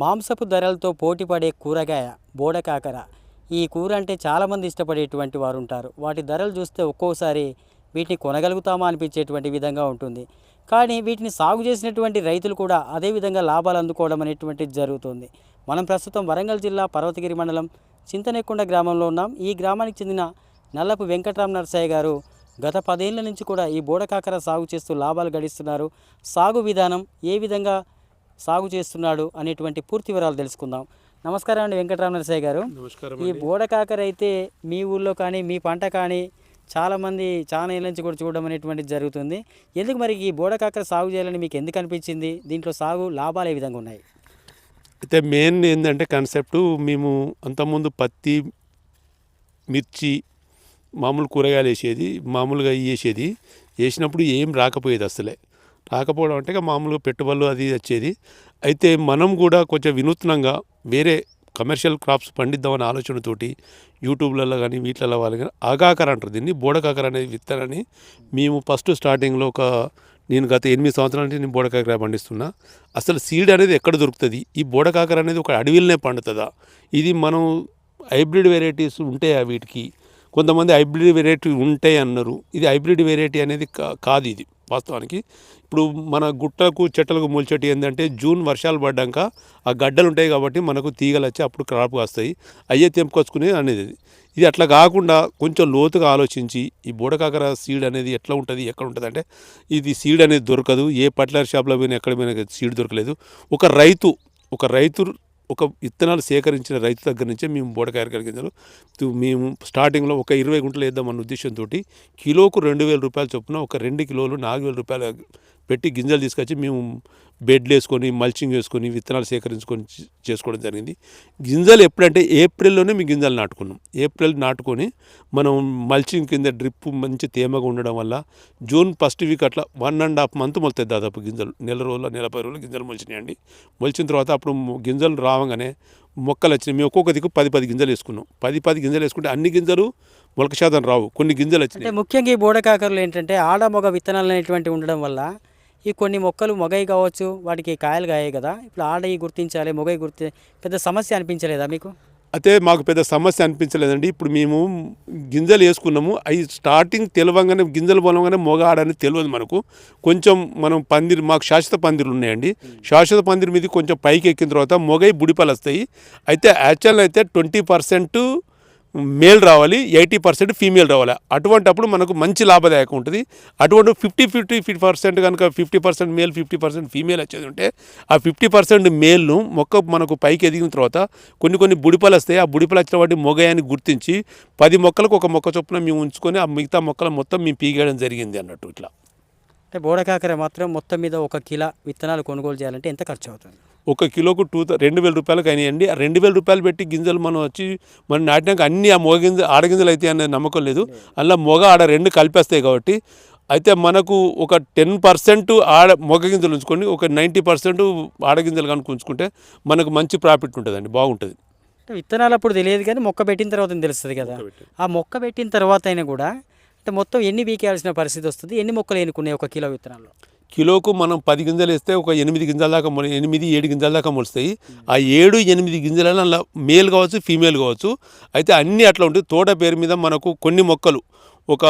మాంసపు ధరలతో పోటీపడే కూరగాయ బోడకాకర. ఈ కూర అంటే చాలామంది ఇష్టపడేటువంటి వారు ఉంటారు వాటి ధరలు చూస్తే ఒక్కోసారి వీటిని కొనగలుగుతామా అనిపించేటువంటి విధంగా ఉంటుంది. కానీ వీటిని సాగు చేసినటువంటి రైతులు కూడా అదే విధంగా లాభాలు అందుకోవడం అనేటువంటిది జరుగుతుంది. మనం ప్రస్తుతం వరంగల్ జిల్లా పర్వతగిరి మండలం చింతనెక్కొండ గ్రామంలో ఉన్నాం. ఈ గ్రామానికి చెందిన నల్లపు వెంకటరామ నరసయ్య గారు గత పదేళ్ళ నుంచి కూడా ఈ బోడకాకర సాగు చేస్తూ లాభాలు గడిస్తున్నారు. సాగు విధానం ఏ విధంగా సాగు చేస్తున్నాడు అనేటువంటి పూర్తి వివరాలు తెలుసుకుందాం. నమస్కారం అండి వెంకటరామ నరసయ్య గారు. నమస్కారం ఈ బోడకాకర అయితే మీ ఊళ్ళో కానీ మీ పంట కానీ చాలామంది చాలా ఏళ్ళ నుంచి కూడా చూడడం అనేటువంటిది జరుగుతుంది. ఎందుకు మరి ఈ బోడకాకర సాగు చేయాలని మీకు ఎందుకు అనిపించింది? దీంట్లో సాగు లాభాలు ఏ విధంగా ఉన్నాయి? అయితే మెయిన్ ఏంటంటే కాన్సెప్ట్ మేము అంతకుముందు పత్తి మిర్చి మామూలు కూరగాయలు వేసేది మామూలుగా వేసేది. వేసినప్పుడు ఏం రాకపోయేది అసలే. రాకపోవడం అంటే మామూలుగా పెట్టుబడులు అది వచ్చేది. అయితే మనం కూడా కొంచెం వినూత్నంగా వేరే కమర్షియల్ క్రాప్స్ పండిద్దామనే ఆలోచనతోటి యూట్యూబ్లలో కానీ వీటిలలో వాళ్ళు కానీ ఆగాకర అంటారు. దీన్ని బోడకాకర అనేది విత్తనాన్ని మేము ఫస్ట్ స్టార్టింగ్లో ఒక నేను గత ఎనిమిది సంవత్సరాల నుంచి నేను బోడకాకర పండిస్తున్నా. అసలు సీడ్ అనేది ఎక్కడ దొరుకుతుంది? ఈ బోడకాకర అనేది ఒక అడవిలోనే పండుతుందా? ఇది మనం హైబ్రిడ్ వెరైటీస్ ఉంటాయా వీటికి? కొంతమంది హైబ్రిడ్ వెరైటీ ఉంటాయి అన్నారు. ఇది హైబ్రిడ్ వెరైటీ అనేది కాదు ఇది. వాస్తవానికి. ఇప్పుడు మన గుట్టలకు చెట్లకు మొలిచేటి ఏంటంటే జూన్ వర్షాలు పడ్డాక ఆ గడ్డలు ఉంటాయి కాబట్టి మనకు తీగలు వచ్చి అప్పుడు క్రాప్ వస్తాయి అయ్యే తెంపుకొచ్చుకునే అనేది ఇది. అట్లా కాకుండా కొంచెం లోతుగా ఆలోచించి ఈ బోడకాకర సీడ్ అనేది ఎట్లా ఉంటుంది ఎక్కడ ఉంటుంది అంటే ఇది సీడ్ అనేది దొరకదు. ఏ పట్లర్ షాప్లో పోయినా ఎక్కడ పోయినా సీడ్ దొరకలేదు. ఒక రైతు ఒక రైతు ఒక విత్తనాలు సేకరించిన రైతు దగ్గర నుంచే మేము బోడకాయ గింజలు మేము స్టార్టింగ్లో ఒక ఇరవై గుంటలు వేద్దామన్న ఉద్దేశంతో కిలోకు రెండు వేల రూపాయలు చొప్పున ఒక రెండు కిలోలు నాలుగు వేల రూపాయలు పెట్టి గింజలు తీసుకొచ్చి మేము బెడ్లు వేసుకొని మల్చింగ్ వేసుకొని విత్తనాలు సేకరించుకొని చేసుకోవడం జరిగింది. గింజలు ఎప్పుడంటే ఏప్రిల్లోనే మేము గింజలు నాటుకున్నాం. ఏప్రిల్ నాటుకొని మనం మల్చింగ్ కింద డ్రిప్ మంచి తేమగా ఉండడం వల్ల జూన్ ఫస్ట్ వీక్ అట్లా వన్ అండ్ హాఫ్ మంత్ మొలుతాయి దాదాపు గింజలు. నెల రోజులు నెల పది రోజులు గింజలు మొలిచినాయండి మొలిచిన తర్వాత అప్పుడు గింజలు రావగానే మొక్కలు వచ్చినాయి. మేము ఒక్కొక్క దిక్కు పది పది గింజలు వేసుకున్నాం. పది పది గింజలు వేసుకుంటే అన్ని గింజలు మొలక శాతం రావు. కొన్ని గింజలు వచ్చినాయి. ముఖ్యంగా ఈ బోడకాకరలు ఏంటంటే ఆడ మొగ విత్తనాలు అనేటువంటివి ఉండడం వల్ల ఈ కొన్ని మొక్కలు మొగయి కావచ్చు వాటికి కాయలు కాయాయి కదా. ఇప్పుడు ఆడవి గుర్తించాలి మొగయి గుర్తి పెద్ద సమస్య అనిపించలేదా మీకు? అయితే మాకు పెద్ద సమస్య అనిపించలేదండి. ఇప్పుడు మేము గింజలు వేసుకున్నాము. అవి స్టార్టింగ్ తెలవంగానే గింజలు పోలంగానే మొగ ఆడని తెలియదు మనకు. కొంచెం మనం పందిరి మాకు శాశ్వత పందిర్లు ఉన్నాయండి. శాశ్వత పందిరి మీద కొంచెం పైకి ఎక్కిన తర్వాత మొగై బుడిపలు వస్తాయి. అయితే యాక్చువల్ అయితే ట్వంటీ పర్సెంట్ మేల్ రావాలి ఎయిటీ పర్సెంట్ ఫీమేల్ రావాలి. అటువంటప్పుడు మనకు మంచి లాభదాయకం ఉంటుంది. అటువంటి ఫిఫ్టీ ఫిఫ్టీ ఫిఫ్టీ పర్సెంట్ కనుక fifty percent male fifty percent female వచ్చేది ఉంటే ఆ ఫిఫ్టీ పర్సెంట్ మేల్ను మొక్క మనకు పైకి ఎదిగిన తర్వాత కొన్ని కొన్ని బుడిపలు వస్తాయి. ఆ బుడిపలు వచ్చిన వాటి మొగయాన్ని గుర్తించి పది మొక్కలకు ఒక మొక్క చొప్పున మేము ఉంచుకొని ఆ మిగతా మొక్కలు మొత్తం మేము పీకేయడం జరిగింది అన్నట్టు ఇట్లా. అంటే బోడకాకర మాత్రం మొత్తం మీద ఒక కిలో విత్తనాలు కొనుగోలు చేయాలంటే ఎంత ఖర్చు అవుతుంది? ఒక కిలోకు టూ రెండు వేల రూపాయలకు అయినాయండి. ఆ రెండు వేల రూపాయలు పెట్టి గింజలు మనం వచ్చి మనం నాటినాక అన్ని ఆ మొగ గింజ ఆడగింజలు అయితే అనే నమ్మకం లేదు. అలా మొగ ఆడ రెండు కలిపేస్తాయి కాబట్టి. అయితే మనకు ఒక టెన్ పర్సెంట్ ఆడ మొగ గింజలు ఉంచుకొని ఒక నైంటీ పర్సెంట్ ఆడగింజలు కనుక ఉంచుకుంటే మనకు మంచి ప్రాఫిట్ ఉంటుందండి. బాగుంటుంది. అంటే విత్తనాలు అప్పుడు తెలియదు కానీ మొక్క పెట్టిన తర్వాత తెలుస్తుంది కదా. ఆ మొక్క పెట్టిన తర్వాత అయినా కూడా మొత్తం ఎన్ని బీకేయాల్సిన పరిస్థితి వస్తుంది? ఎన్ని మొక్కలు ఎన్నుకున్నాయి ఒక కిలో విత్తనాలు కిలోకు మనం పది గింజలు వేస్తే ఒక ఎనిమిది గింజల దాకా మొలి ఎనిమిది ఏడు గింజల దాకా మొలుస్తాయి. ఆ ఏడు ఎనిమిది గింజలలో అలా మేల్ కావచ్చు ఫీమేల్ కావచ్చు. అయితే అన్నీ అట్లా ఉంటాయి. తోట పేరు మీద మనకు కొన్ని మొక్కలు ఒక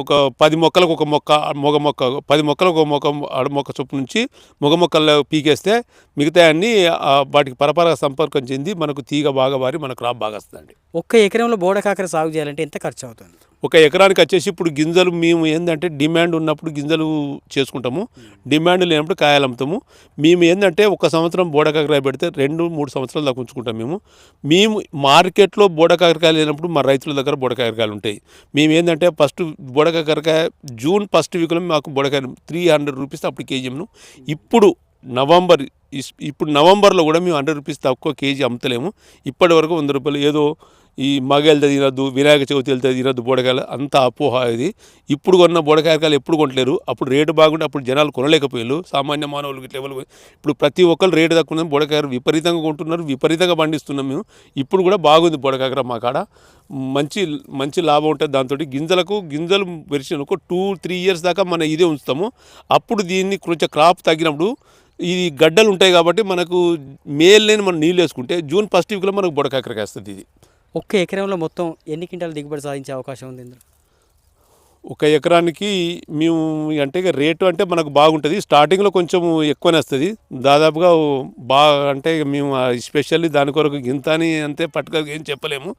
ఒక పది మొక్కలకు ఒక మొక్క మొగ మొక్క పది మొక్కలకు ఒక మొక్క ఆడ మొక్క చొప్పు నుంచి మొగ మొక్కల్లో పీకేస్తే మిగతా అన్నీ వాటికి పరపర సంపర్కం చెంది మనకు తీగ బాగా వారి మన క్రాప్ బాగా వస్తుందండి. ఒక్క ఎకరంలో బోడకాకర సాగు చేయాలంటే ఎంత ఖర్చు అవుతుంది? ఒక ఎకరానికి వచ్చేసి ఇప్పుడు గింజలు మేము ఏంటంటే డిమాండ్ ఉన్నప్పుడు గింజలు చేసుకుంటాము. డిమాండ్ లేనప్పుడు కాయలు అమ్ముతాము. మేము ఏంటంటే ఒక సంవత్సరం బోడకాకరాయ పెడితే రెండు మూడు సంవత్సరాలు దాకా ఉంచుకుంటాం మేము. మేము మార్కెట్లో బోడకాకరకాయలు లేనప్పుడు మా రైతుల దగ్గర బోడకాకరకాయలు ఉంటాయి. మేము ఏంటంటే ఫస్ట్ బోడకాకరకాయ జూన్ ఫస్ట్ వీక్లో మాకు బుడకాయ త్రీ హండ్రెడ్ రూపీస్ అప్పుడు కేజీ ఇప్పుడు నవంబర్ ఇస్- ఇప్పుడు నవంబర్లో కూడా మేము హండ్రెడ్ రూపీస్ తక్కువ కేజీ అమ్ముతలేము. ఇప్పటి వరకు వంద రూపాయలు ఏదో ఈ మగ తినద్దు వినాయక చవితి వెళ్తే తినద్దు బోడకాయలు అంత అపోహ ఇది. ఇప్పుడు కొన్న బోడకాయకాయలు ఎప్పుడు కొనలేరు. అప్పుడు రేటు బాగుంటే అప్పుడు జనాలు కొనలేకపోయారు సామాన్య మానవులు ఇట్లా ఎవరు ఇప్పుడు ప్రతి ఒక్కరు రేటు తక్కువ బోడకాయలు విపరీతంగా కొంటున్నారు విపరీతంగా పండిస్తున్నాం మేము. ఇప్పుడు కూడా బాగుంది బోడకాయకర మా కాడ. మంచి మంచి లాభం ఉంటుంది దాంతో గింజలకు గింజలు వెరిచిన ఒక టూ త్రీ ఇయర్స్ దాకా మనం ఇదే ఉంచుతాము. అప్పుడు దీన్ని కొంచెం క్రాప్ తగ్గినప్పుడు ఈ గడ్డలు ఉంటాయి కాబట్టి మనకు మేల్లేని మనం నీళ్ళు వేసుకుంటే జూన్ ఫస్ట్ వీక్లో మనకు బుడకాకరకాయ వస్తుంది ఇది. ఒక్క ఎకరంలో మొత్తం ఎన్ని క్వింటాలు దిగుబడి సాధించే అవకాశం ఉంది ఇందులో? ఒక ఎకరానికి మేము అంటే ఇక రేటు అంటే మనకు బాగుంటుంది. స్టార్టింగ్లో కొంచెం ఎక్కువనే వస్తుంది. దాదాపుగా బాగా అంటే మేము స్పెషల్లీ దాని కొరకు గింత అని అంతే పట్టుక ఏం చెప్పలేము.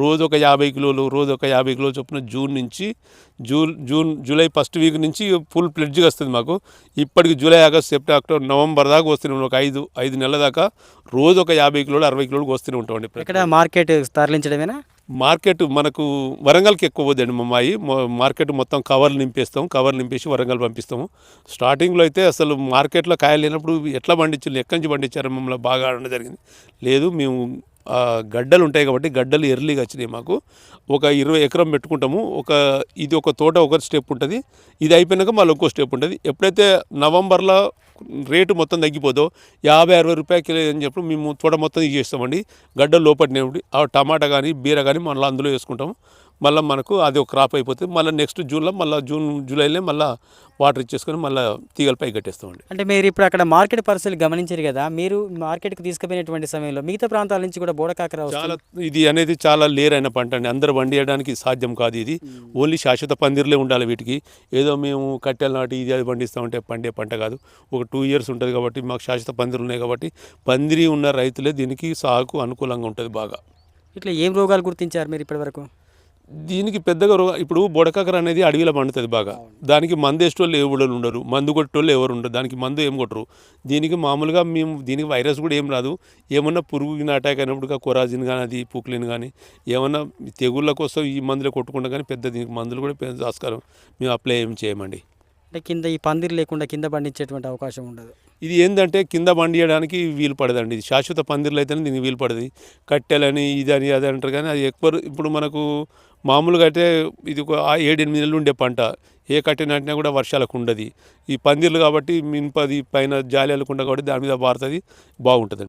రోజు ఒక యాభై కిలోలు రోజు ఒక యాభై కిలోలు చొప్పున జూన్ నుంచి June June July first week నుంచి ఫుల్ ప్లెడ్జ్గా వస్తుంది మాకు. ఇప్పటికి July August September October November దాకా వస్తూనే ఒక ఐదు ఐదు నెలల దాకా రోజు ఒక యాభై కిలోలు అరవై కిలోలు వస్తూనే ఉంటామండి ఇక్కడ మార్కెట్ తరలించడమేనా మార్కెట్ మనకు వరంగల్కి ఎక్కువ పోదండి మమ్మాయి మార్కెట్ మొత్తం కవర్లు నింపేస్తాం కవర్ నింపేసి వరంగల్ పంపిస్తాము. స్టార్టింగ్లో అయితే అసలు మార్కెట్లో కాయలు లేనప్పుడు ఎట్లా పండించారు ఎక్కడి నుంచి పండించారు మమ్మల్ని బాగా ఆడడం జరిగింది. లేదు మేము గడ్డలు ఉంటాయి కాబట్టి గడ్డలు ఎర్లీగా వచ్చినాయి మాకు. ఒక ఇరవై ఎకరం పెట్టుకుంటాము. ఒక ఇది ఒక తోట ఒక స్టెప్ ఉంటుంది. ఇది అయిపోయినాక మళ్ళీ ఇంకో స్టెప్ ఉంటుంది. ఎప్పుడైతే నవంబర్లో రేటు మొత్తం తగ్గిపోదో. యాభై అరవై రూపాయలు కిలో అని చెప్పి మేము తోట మొత్తం ఇచ్చేస్తామండి గడ్డలు లోపటినేవి ఆ టమాటా కానీ బీర కానీ మనలో అందులో వేసుకుంటాము. మళ్ళీ మనకు అది ఒక క్రాప్ అయిపోతుంది మళ్ళీ నెక్స్ట్ జూన్లో మళ్ళీ జూన్ జూలైలో మళ్ళీ వాటర్ ఇచ్చేసుకొని మళ్ళీ తీగలపై కట్టేస్తామండి. అంటే మీరు ఇప్పుడు అక్కడ మార్కెట్ పరిస్థితులు గమనించారు కదా మీరు మార్కెట్కి తీసుకుపోయినటువంటి సమయంలో మిగతా ప్రాంతాల నుంచి కూడా బోడకాకర చాలా ఇది అనేది చాలా లేర్ అయిన పంట అండి. అందరూ పండియడానికి సాధ్యం కాదు ఇది. ఓన్లీ శాశ్వత పందిర్లే ఉండాలి వీటికి. ఏదో మేము కట్టెల నాటి ఇది అది పండిస్తామంటే పండే పంట కాదు. ఒక టూ ఇయర్స్ ఉంటుంది కాబట్టి మాకు శాశ్వత పందిర్లు ఉన్నాయి కాబట్టి పందిరి ఉన్న రైతులే దీనికి సాగుకు అనుకూలంగా ఉంటుంది బాగా. ఇట్లా ఏం రోగాలు గుర్తించారు మీరు ఇప్పటివరకు? దీనికి పెద్దగా ఇప్పుడు బొడకాకర అనేది అడవిలో పండుతుంది బాగా. దానికి మందు వేసేటోళ్ళు ఎవరు ఉండరు మందు కొట్టేటోళ్ళు ఎవరు ఉండరు దానికి మందు ఏం కొట్టరు. దీనికి మామూలుగా మేము దీనికి వైరస్ కూడా ఏం రాదు. ఏమన్నా పురుగు అటాక్ అయినప్పుడు కొరాజిన్ కానీ అది పుక్లిన్ కానీ ఏమన్నా తెగుళ్ళ కోసం ఈ మందులే కొట్టుకుంటాం కానీ పెద్ద దీనికి మందులు కూడా ఆస్కారం. మేము అప్లై ఏం చేయమండి. అంటే కింద ఈ పందిరి లేకుండా కింద పండించేటువంటి అవకాశం ఉండదు. ఇది ఏంటంటే కింద పండియడానికి వీలు పడదండి. ఇది శాశ్వత పందిర్లు అయితేనే దీనికి వీలు పడదు. కట్టెలని ఇది అని అది అంటారు కానీ అది ఎక్కువ ఇప్పుడు మనకు మామూలుగా అయితే ఇది ఒక ఏడెనిమిది నెలలు ఉండే పంట. ఏ కట్టె నాటినా కూడా వర్షాలకు ఉండదు. ఈ పందిర్లు కాబట్టి మినపది పైన జాలి వెళ్ళకుండా కాబట్టి దాని మీద పారుతుంది. బాగుంటుంది